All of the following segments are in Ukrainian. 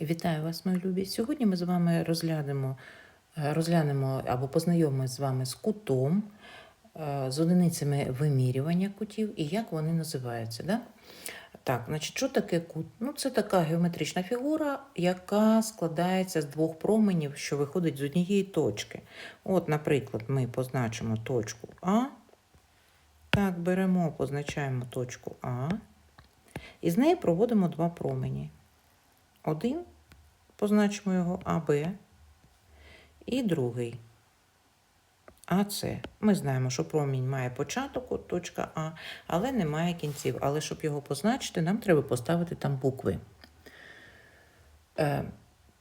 Вітаю вас, мої любі. Сьогодні ми з вами розглянемо, е, розглянемо або познайомимося з вами з кутом, е, з одиницями вимірювання кутів і як вони називаються. Да? Так, значить, що таке кут? Ну, це така геометрична фігура, яка складається з двох променів, що виходить з однієї точки. От, наприклад, ми позначимо точку А. Так, беремо, позначаємо точку А. І з неї проводимо два промені. Один, позначимо його АБ, і другий АС. Ми знаємо, що промінь має початок, от точка А, але не має кінців. Але щоб його позначити, нам треба поставити там букви. Е,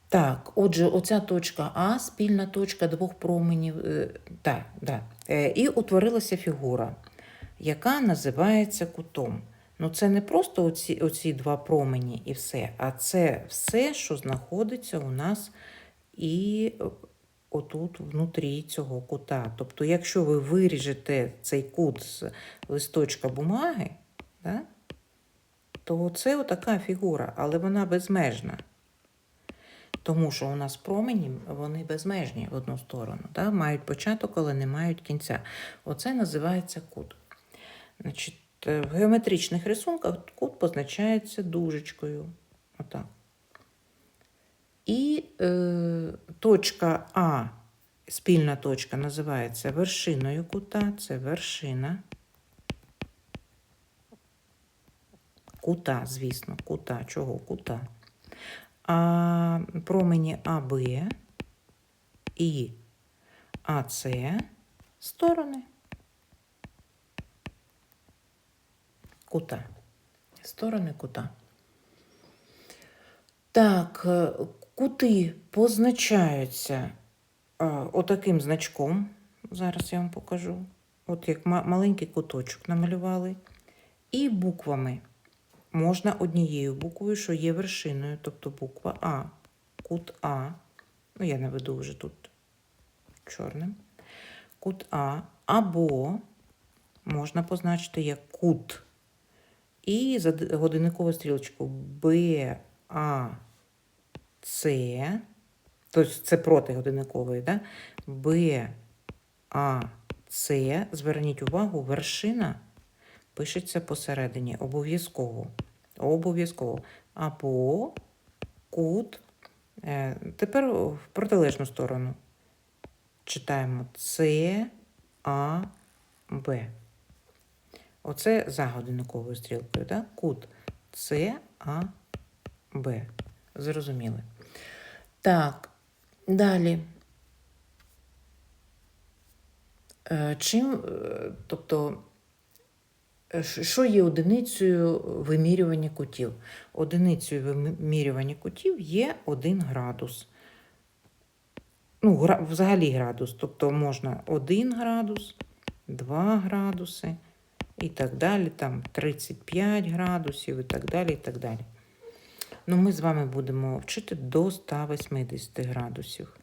так, отже, оця точка А, спільна точка двох променів. Е, так, да. Е, і утворилася фігура, яка називається кутом. Ну, це не просто оці, оці два промені і все, а це все, що знаходиться у нас і отут внутрі цього кута. Тобто, якщо ви виріжете цей кут з листочка бумаги, да, то це отака фігура, але вона безмежна. Тому що у нас промені вони безмежні в одну сторону, да? мають початок, але не мають кінця. Оце називається кут. Значить, е, в геометричних рисунках кут позначається дужечкою. Отак. І е, точка А, спільна точка, називається вершиною кута. Це вершина. Кута, звісно, кута. Чого кута? А промені АБ і АС сторони кута. Сторони кута. Так, е, кути позначаються а, отаким значком. Зараз я вам покажу. От як маленький куточок намалювали. І буквами. Можна однією буквою, що є вершиною, тобто буква А, кут А. Ну, я наведу вже тут чорним. Кут А. Або можна позначити як кут. І за годинникову стрілочку Б, А, С. Тобто це проти годинникової, да? Б, А, С. Зверніть увагу, вершина пишеться посередині. Обов'язково. Обов'язково. Або кут. Е, Тепер в протилежну сторону. Читаємо С, А, Б. Оце за годинниковою стрілкою, да? кут Б. Зрозуміли. Так, далі. Е, Чим, е, тобто, е, що є одиницею вимірювання кутів? Одиницею вимірювання кутів є 1 градус. Ну, взагалі градус. Тобто можна 1 градус, 2 градуси і так далі, там 35 градусів і так далі, і так далі. Ну, ми з вами будемо вчити до 180 градусів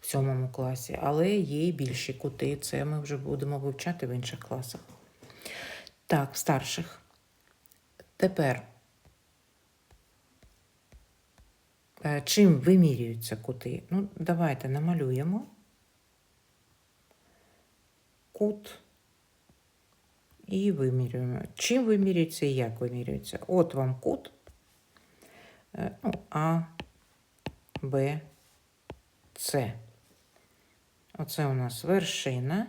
в сьомому класі, але є і більші кути, це ми вже будемо вивчати в інших класах. Так, старших. Тепер, е, чим вимірюються кути? Ну, давайте намалюємо кут і вимірюємо. Чим вимірюється і як вимірюється? От вам кут. Е, Ну, А, Б, С. Оце у нас вершина.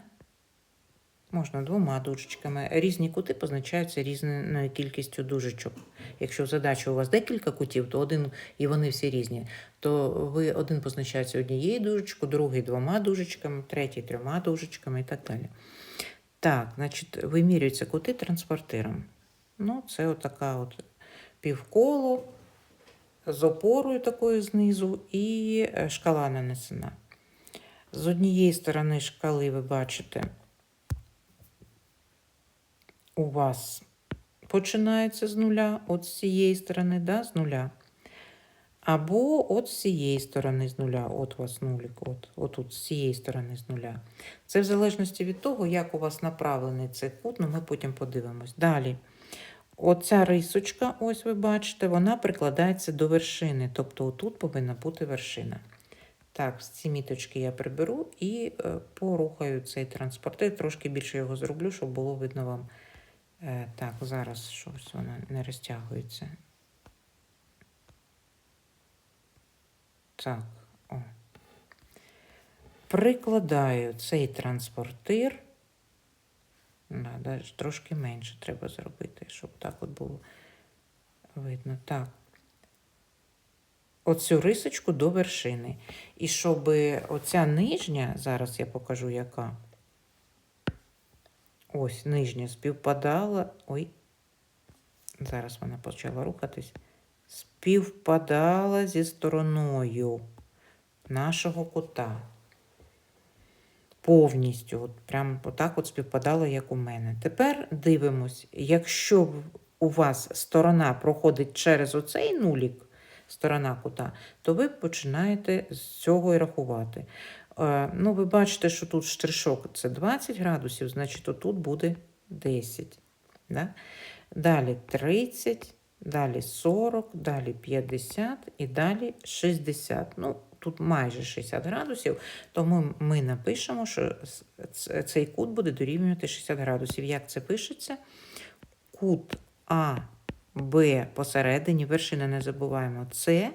Можна двома дужечками. Різні кути позначаються різною кількістю дужечок. Якщо в задачі у вас декілька кутів, то один і вони всі різні, то ви один позначається однією дужечкою, другий двома дужечками, третій трьома дужечками і так далі. Так, значить, вимірюються кути транспортиром. Ну, це отака от півколо з опорою такою знизу і е, шкала нанесена. З однієї сторони шкали ви бачите, у вас починається з нуля, от з цієї сторони, да, з нуля. Або от з цієї сторони з нуля, от у вас нулік, от, отут з цієї сторони з нуля. Це в залежності від того, як у вас направлений цей кут, ну ми потім подивимось. Далі. оця рисочка, ось ви бачите, вона прикладається до вершини. Тобто отут повинна бути вершина. Так, ці міточки я приберу і е, порухаю цей транспортир. Трошки більше його зроблю, щоб було видно вам. Е, так, зараз щось воно не розтягується. Так, о. Прикладаю цей транспортир. Надо трошки менше треба зробити, щоб так от було видно. Так. Оцю рисочку до вершини. І щоб оця нижня, зараз я покажу, яка. Ось нижня співпадала. Ой, зараз вона почала рухатись. Співпадала зі стороною нашого кута. Повністю, от прям отак от співпадало, як у мене. Тепер дивимось, якщо у вас сторона проходить через оцей нулік, сторона кута, то ви починаєте з цього і рахувати. Е, ну, ви бачите, що тут штришок це 20 градусів, значить отут буде 10. Да? Далі 30, далі 40, далі 50 і далі 60. Ну, тут майже 60 градусів, тому ми напишемо, що цей кут буде дорівнювати 60 градусів. Як це пишеться? Кут А, Б посередині, вершина не забуваємо, С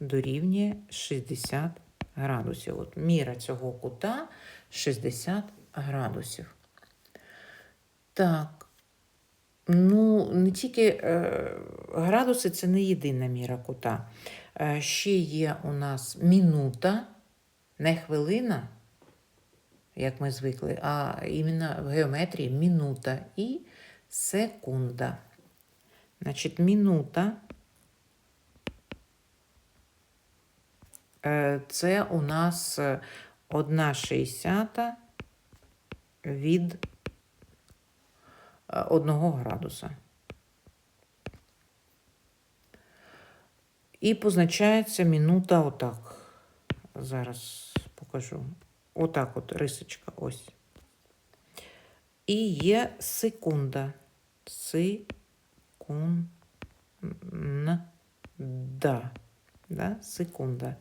дорівнює 60 градусів. От міра цього кута 60 градусів. Так. Ну, не тільки е, градуси це не єдина міра кута. Е, ще є у нас мінута, не хвилина, як ми звикли, а іменно в геометрії мінута і секунда. Значить, мінута е, це у нас е, 1,60 від 1 градуса. І позначається минута отак. Зараз покажу. Отак от рисочка ось. І є секунда. Секунда. Да? Секунда.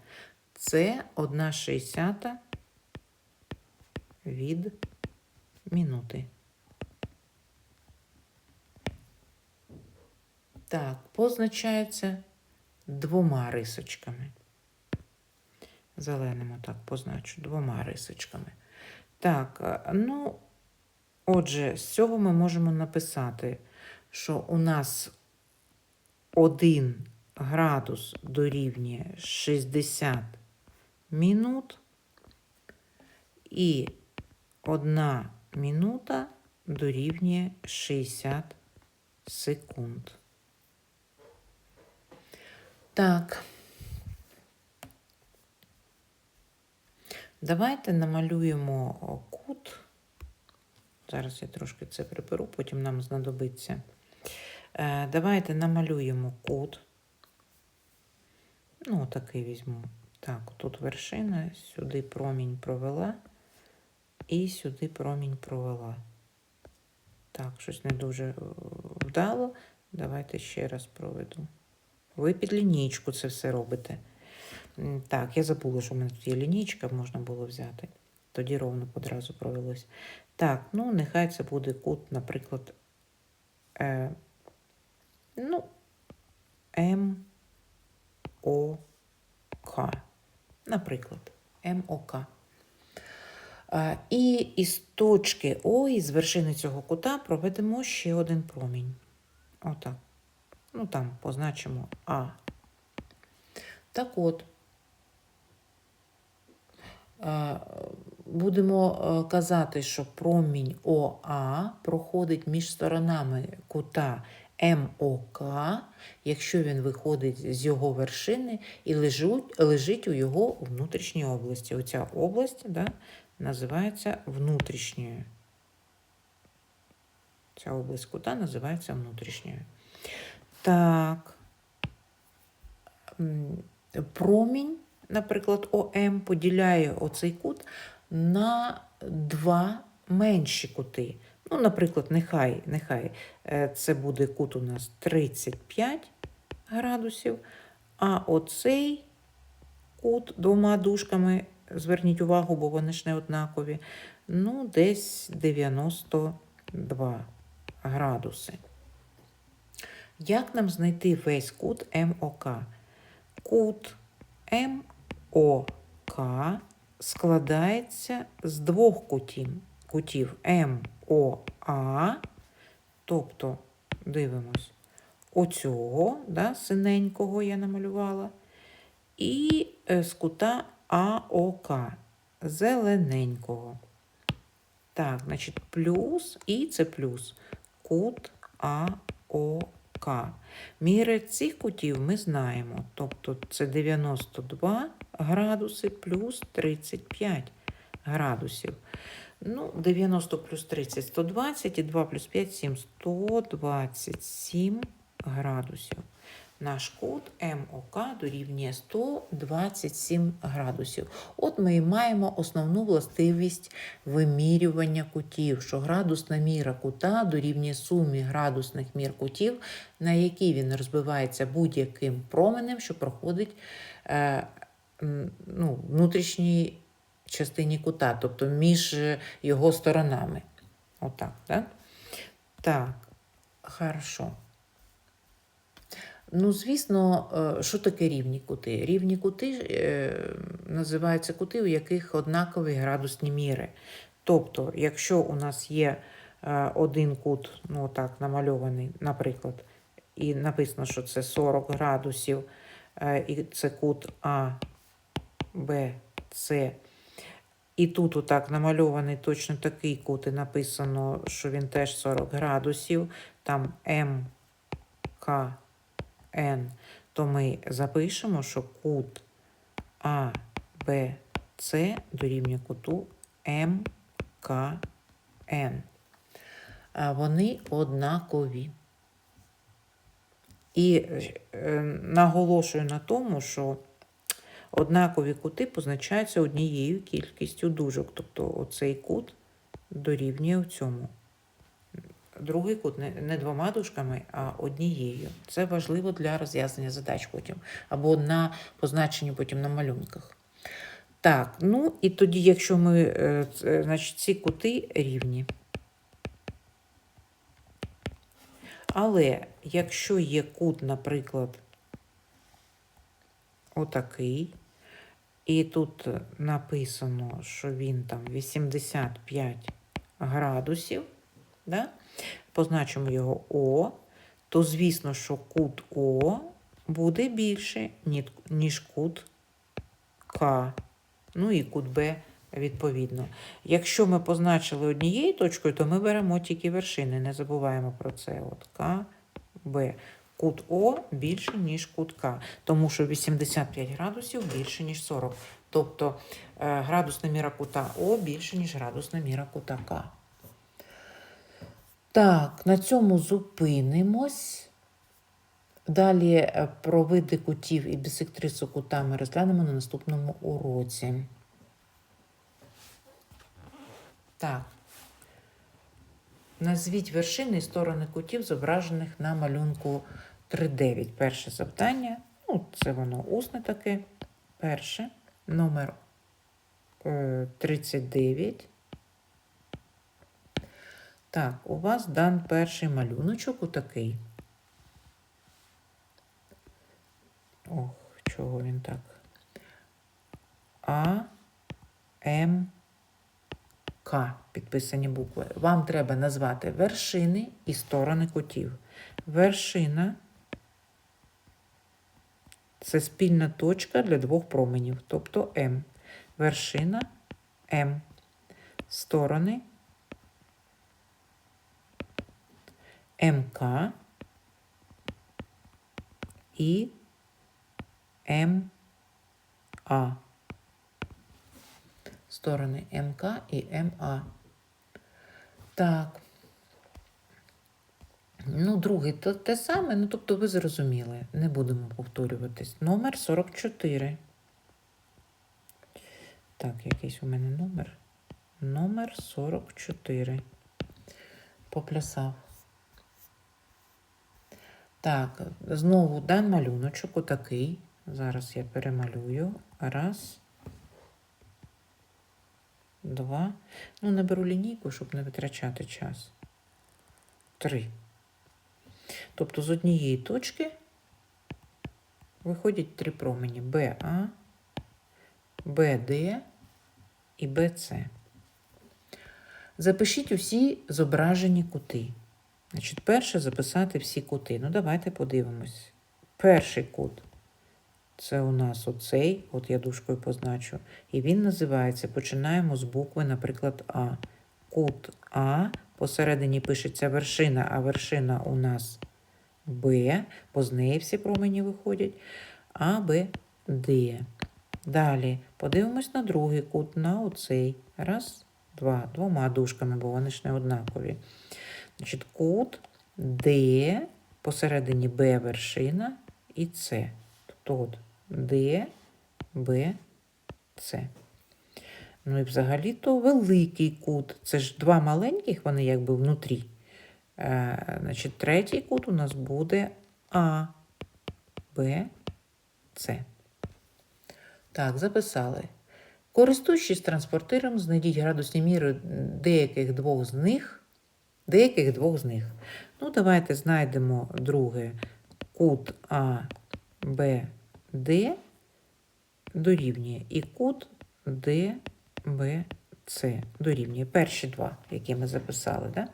Це 1,60 від минути. Так, позначається двома рисочками. Зеленим отак позначу двома рисочками. Так, ну, отже, з цього ми можемо написати, що у нас 1 градус дорівнює 60 минут і 1 минута дорівнює 60 секунд. Так. Давайте намалюємо кут. Зараз я трошки це приберу, потім нам знадобиться. Е, давайте намалюємо кут. Ну, такий візьму. Так, тут вершина, сюди промінь провела, і сюди промінь провела. Так, щось не дуже е, вдало. Давайте ще раз проведу. Ви під лінійку це все робите. Так, я забула, що в мене тут є лінійка, можна було взяти. Тоді ровно одразу провелось. Так, ну нехай це буде кут, наприклад, е, ну, М, О, К. Наприклад, МОК. А, І із точки О, із вершини цього кута проведемо ще один промінь. Отак. Ну, там позначимо А. Так от, е, будемо е, казати, що промінь ОА проходить між сторонами кута МОК, якщо він виходить з його вершини і лежить, лежить у його внутрішній області. Оця область да, називається внутрішньою. Ця область кута називається внутрішньою. Так. Промінь, наприклад, ОМ поділяє оцей кут на два менші кути. Ну, наприклад, нехай, нехай е, це буде кут у нас 35 градусів, а оцей кут двома дужками, зверніть увагу, бо вони ж не однакові, ну, десь 92 градуси. Як нам знайти весь кут МОК? Кут МОК складається з двох кутів, кутів МОА, тобто, дивимось, оцього, да, синенького я намалювала, і е, з кута АОК, зелененького. Так, значить, плюс і це плюс кут АОК. Міри цих кутів ми знаємо. Тобто це 92 градуси плюс 35 градусів. Ну, 90 плюс 30 120 і 2 плюс 5 7 127 градусів. Наш кут МОК дорівнює 127 градусів. От ми і маємо основну властивість вимірювання кутів, що градусна міра кута дорівнює сумі градусних мір кутів, на які він розбивається будь-яким променем, що проходить е, ну, внутрішній частині кута, тобто між його сторонами. Отак, так? Так, хорошо. Ну, звісно, е, що таке рівні кути? Рівні кути е, називаються кути, у яких однакові градусні міри. Тобто, якщо у нас є е, один кут, ну так, намальований, наприклад, і написано, що це 40 градусів, і це кут А, Б, С. І тут отак намальований точно такий кут, і написано, що він теж 40 градусів, там М, К, Н, то ми запишемо, що кут С дорівнює куту М, К, Н. А Вони однакові. І е, наголошую на тому, що однакові кути позначаються однією кількістю дужок. Тобто оцей кут дорівнює цьому. Другий кут не, двома дужками, а однією. Це важливо для розв'язання задач потім. Або на позначенні потім на малюнках. Так, ну і тоді, якщо ми, е, значить, ці кути рівні. Але якщо є кут, наприклад, отакий, і тут написано, що він там 85 градусів, да? Позначимо його О, то звісно, що кут О буде більше, ніж кут К. Ну і кут Б відповідно. Якщо ми позначили однією точкою, то ми беремо тільки вершини. Не забуваємо про це. От К, Б. Кут О більше, ніж кут К, тому що 85 градусів більше, ніж 40. Тобто е, градусна міра кута О більше, ніж градусна міра кута К. Так, на цьому зупинимось. Далі е, про види кутів і бісектрису кута ми розглянемо на наступному уроці. Так. Назвіть вершини і сторони кутів, зображених на малюнку 3.9. Перше завдання. Ну, це воно усне таке. Перше. Номер е, 39. Так, у вас дан перший малюночок отакий. Ох, чого він так? А, М, К. Підписані букви. Вам треба назвати вершини і сторони кутів. Вершина це спільна точка для двох променів, тобто М. Вершина М. Сторони МК і МА. Сторони МК і МА. Так. Ну, другий то те саме, ну тобто ви зрозуміли, не будемо повторюватись. Номер 44. Так, якийсь у мене номер. Номер 44. поплясав. Так, знову дан малюночок отакий. Зараз я перемалюю. Раз. Два. Ну, наберу лінійку, щоб не витрачати час. Три. Тобто з однієї точки виходять три промені БА, БД і БЦ. Запишіть усі зображені кути. Значить, перше записати всі кути. Ну, давайте подивимось. Перший кут це у нас оцей, от я дужкою позначу. І він називається, починаємо з букви, наприклад, А. Кут А. Посередині пишеться вершина, а вершина у нас Б, бо з неї всі промені виходять. А, Б, Д. Далі подивимось на другий кут, на оцей. Раз, два, двома дужками, бо вони ж не однакові. Значить, кут Д, посередині Б вершина і С. Тобто от Д, Б, С. Ну і взагалі-то великий кут. Це ж два маленьких, вони якби внутрі. Е, значить, третій кут у нас буде А, Б, С. Так, записали. Користуючись транспортиром, знайдіть градусні міри деяких двох з них. Деяких двох з них. Ну, давайте знайдемо друге кут А, Б, Д дорівнює і кут Д, Б, С дорівнює. Перші два, які ми записали. Да?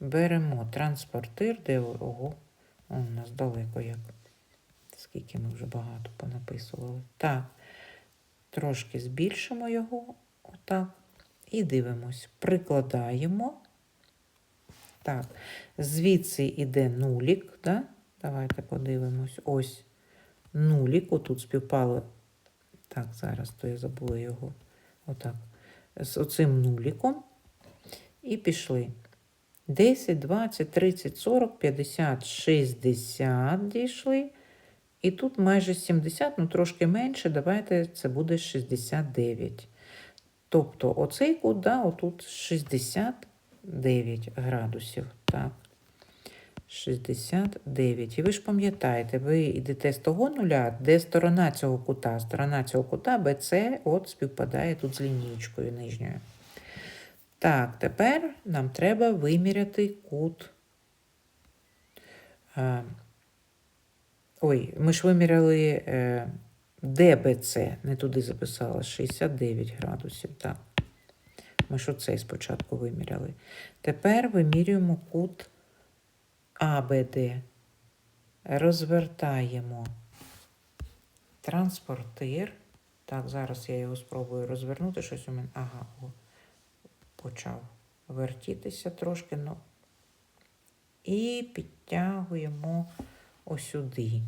Беремо транспортир, де ого, у нас далеко як. Скільки ми вже багато понаписували. Так, трошки збільшимо його, отак, і дивимось. Прикладаємо. Так, звідси йде нулік, да? Давайте подивимось. Ось нулік, отут співпало. Так, зараз то я забула його. Отак. З оцим нуліком. І пішли. 10, 20, 30, 40, 50, 60 дійшли. І тут майже 70, ну трошки менше, давайте це буде 69. Тобто оцей кут, да, отут 69 градусів. Так. 69. І ви ж пам'ятаєте, ви йдете з того нуля, де сторона цього кута. Сторона цього кута BC от співпадає тут з лінієчкою нижньою. Так, тепер нам треба виміряти кут. Ой, ми ж виміряли е, ДБЦ, не туди записала 69 градусів. Так. Ми ж оцей спочатку виміряли. Тепер вимірюємо кут АБД. Розвертаємо транспортир. Так, зараз я його спробую розвернути. Щось у мене. Ага, о, почав вертітися трошки. Ну. І підтягуємо осюди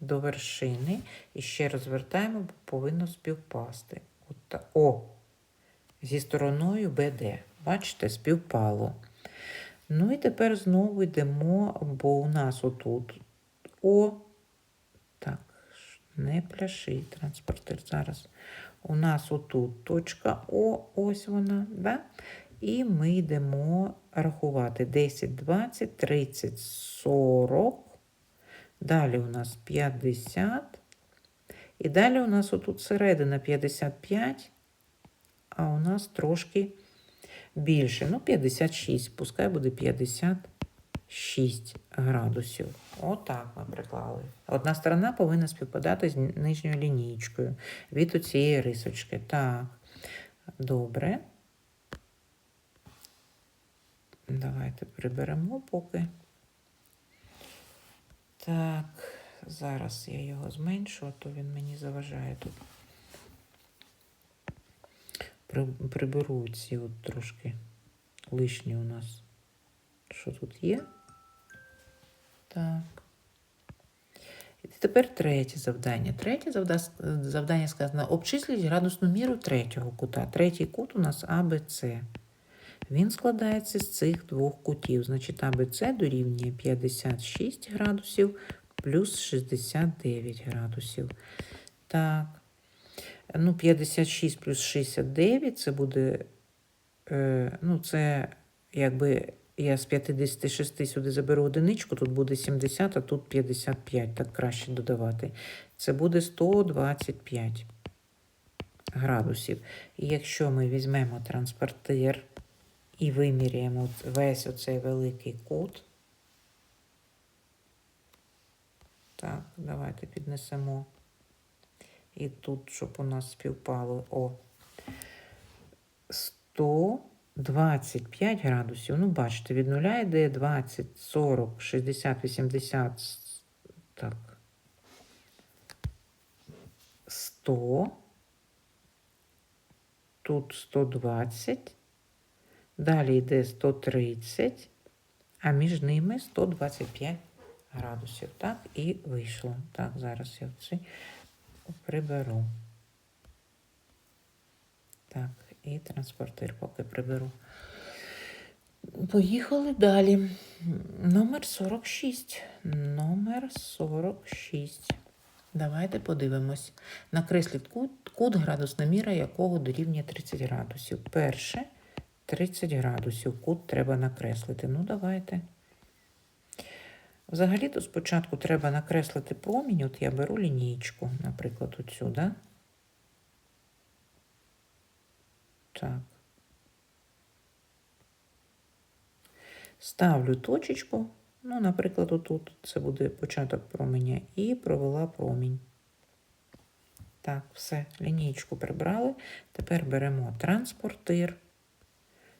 до вершини. І ще розвертаємо, бо повинно співпасти. От О! Зі стороною БД. Бачите, співпало. Ну і тепер знову йдемо, бо у нас отут О. Так, не пляши транспортир зараз. У нас отут точка О, ось вона, да? І ми йдемо рахувати 10, 20, 30, 40. Далі у нас 50. І далі у нас отут середина 55, а у нас трошки більше. Ну, 56, пускай буде 56 градусів. Отак ми приклали. Одна сторона повинна співпадати з нижньою лінієчкою від цієї рисочки. Так, добре. Давайте приберемо поки. Так, зараз я його зменшу, а то він мені заважає тут. При- Приберу ці от трошки лишні у нас. Що тут є? Так. І тепер третє завдання. Третє завда- завдання сказано: обчисліть градусну міру третього кута. Третій кут у нас АБЦ. Він складається з цих двох кутів. Значить, АБЦ дорівнює 56 градусів плюс 69 градусів. Так. Ну, 56 плюс 69 це буде, е, ну, це якби я з 56 сюди заберу одиничку, тут буде 70, а тут 55, так краще додавати. Це буде 125 градусів. І якщо ми візьмемо транспортир і виміряємо весь оцей великий кут, так, давайте піднесемо. І тут, щоб у нас співпало, о, 125 градусів. Ну, бачите, від нуля йде 20, 40, 60, 80, так. 100. Тут 120. Далі йде 130, а між ними 125 градусів. Так, і вийшло. Так, зараз я це приберу. Так, і транспортир поки приберу. Поїхали далі. Номер 46. Номер 46. Давайте подивимось. Накресліть кут, кут градусна міра якого дорівнює 30 градусів. Перше 30 градусів. Кут треба накреслити. Ну, давайте. Взагалі-то спочатку треба накреслити промінь. От я беру лінійку, наприклад, оцю, да? Так. Ставлю точечку, ну, наприклад, отут це буде початок променя, і провела промінь. Так, все, лінійку прибрали. Тепер беремо транспортир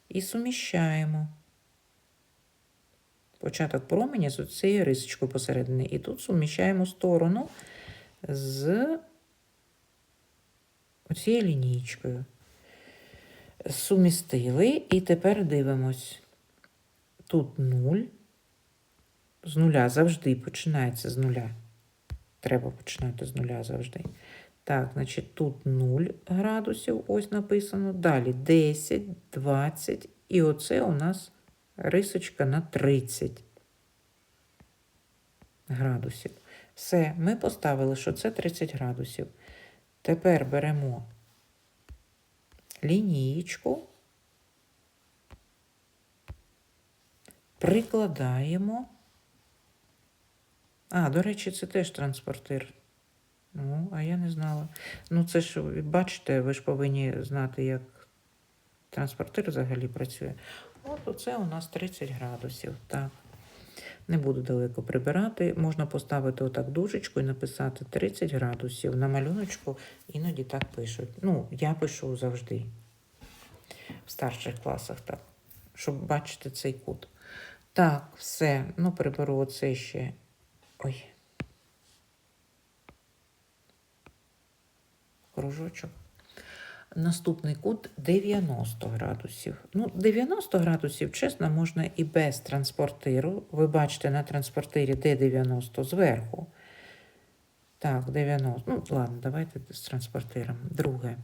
і суміщаємо початок променя з цією рисочкою посередині. І тут суміщаємо сторону з оцією лінійкою. Сумістили, і тепер дивимось. Тут 0. З нуля завжди починається з нуля. Треба починати з нуля завжди. Так, значить, тут 0 градусів, ось написано. Далі 10, 20. І оце у нас рисочка на 30 градусів. Все, ми поставили, що це 30 градусів. Тепер беремо лінієчку, прикладаємо. А, до речі, це теж транспортир. Ну, а я не знала. Ну, це ж, бачите, ви ж повинні знати, як транспортир взагалі працює. От оце у нас 30 градусів. Так. Не буду далеко прибирати. Можна поставити отак дужечку і написати 30 градусів. На малюночку іноді так пишуть. Ну, я пишу завжди. В старших класах так. Щоб бачити цей кут. Так, все. Ну, приберу оце ще. Ой. Кружочок. Наступний кут 90 градусів. Ну, 90 градусів, чесно, можна і без транспортиру. Ви бачите на транспортирі, де 90 зверху. Так, 90. Ну, ладно, давайте з транспортиром. Друге.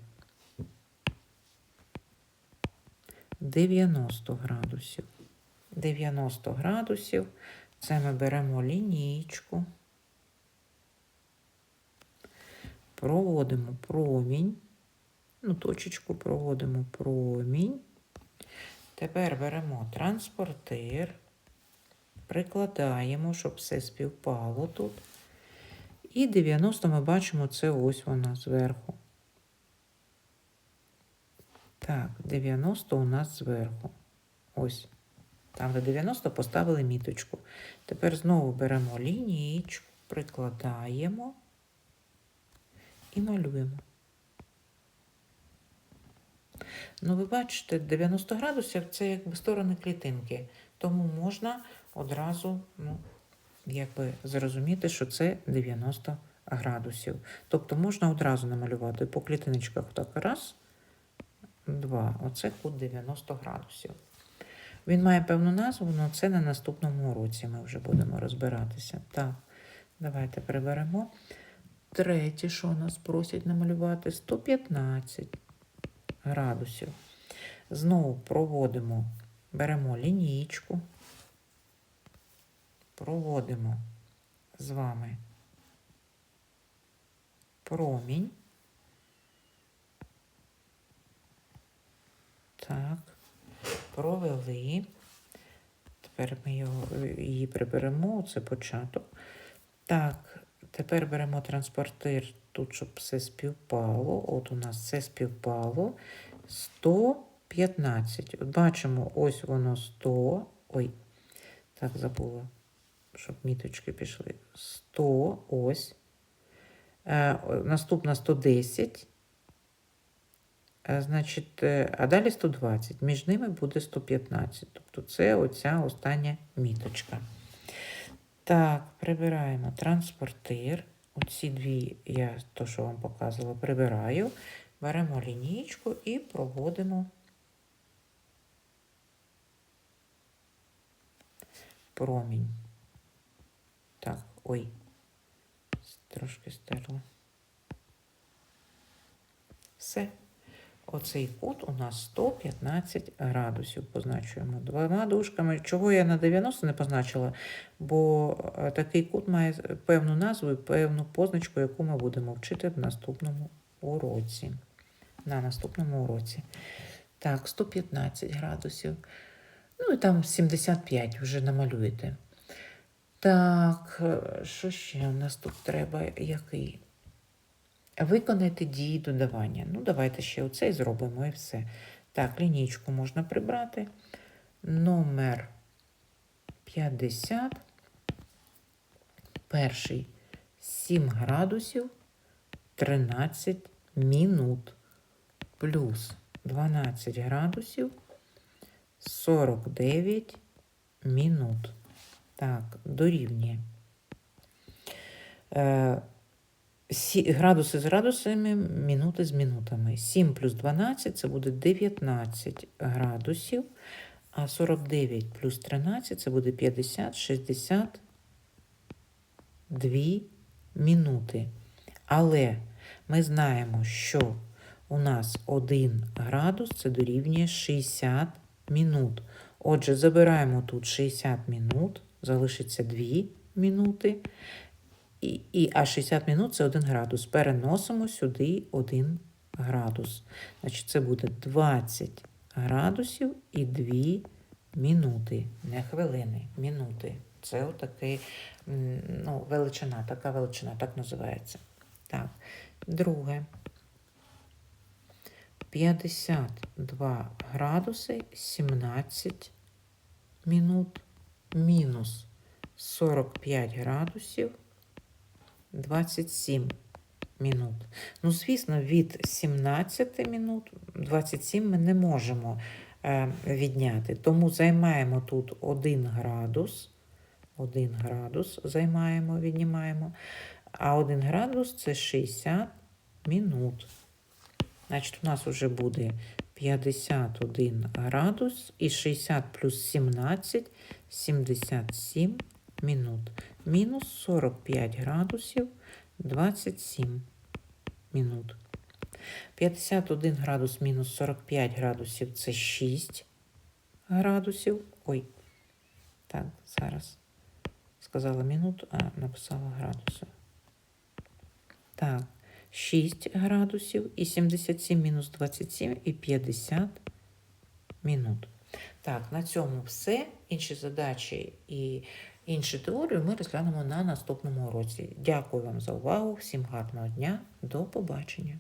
90 градусів. 90 градусів. Це ми беремо лінійку. Проводимо промінь. Ну, точечку проводимо промінь. Тепер беремо транспортир, прикладаємо, щоб все співпало тут. І 90 ми бачимо, це ось вона зверху. Так, 90 у нас зверху. Ось. Там де 90 поставили міточку. Тепер знову беремо лінієчку, прикладаємо і малюємо. Ну, ви бачите, 90 градусів це якби сторони клітинки. Тому можна одразу, ну, якби зрозуміти, що це 90 градусів. Тобто можна одразу намалювати по клітиночках так раз, два. Оце кут 90 градусів. Він має певну назву, але це на наступному уроці ми вже будемо розбиратися. Так, давайте приберемо. Третє, що нас просять намалювати, 115 градусів. Знову проводимо, беремо лінійку, проводимо з вами промінь. Так, провели. Тепер ми його, її приберемо, це початок. Так, тепер беремо транспортир тут, щоб все співпало. От у нас все співпало. 115. От бачимо, ось воно 100. Ой, так забула, щоб міточки пішли. 100, ось. Е, наступна 110. Е, Значить, е, а далі 120. Між ними буде 115. Тобто це оця остання міточка. Так, прибираємо транспортир. Оці дві, я то, що вам показувала, прибираю. Беремо лінійку і проводимо промінь. Так, ой, трошки стерла. Все. Оцей кут у нас 115 градусів позначуємо двома дужками. Чого я на 90 не позначила? Бо е, такий кут має певну назву і певну позначку, яку ми будемо вчити в наступному уроці. На наступному уроці. Так, 115 градусів. Ну і там 75 вже намалюєте. Так, е, що ще у нас тут треба? Який? Виконайте дії додавання. Ну, давайте ще оцей зробимо і все. Так, лінійку можна прибрати. Номер 50. Перший 7 градусів 13 мінут. Плюс 12 градусів 49 мінут. Так, дорівнює. Е, градуси з градусами, мінути з мінутами. 7 плюс 12 це буде 19 градусів, а 49 плюс 13 це буде 50, 62 мінути. Але ми знаємо, що у нас 1 градус це дорівнює 60 мінут. Отже, забираємо тут 60 мінут, залишиться 2 мінути. І, і, а 60 минут це 1 градус. Переносимо сюди 1 градус. Значить, це буде 20 градусів і 2 минути. Не хвилини, минути. Це отакий, ну, величина, така величина, так називається. Так, друге. 52 градуси 17 минут мінус 45 градусів 27 минут. Ну, звісно, від 17 минут 27 ми не можемо е, відняти. Тому займаємо тут 1 градус. 1 градус займаємо, віднімаємо. А 1 градус це 60 минут. Значить, у нас вже буде 51 градус і 60 плюс 17 77 минут. Мінус 45 градусів 27 минут. 51 градус мінус 45 градусів це 6 градусів. Ой, так, зараз сказала минут, а написала градуси. Так, 6 градусів і 77 мінус 27 і 50 минут. Так, на цьому все. Інші задачі і інші теорії ми розглянемо на наступному уроці. Дякую вам за увагу, всім гарного дня, до побачення!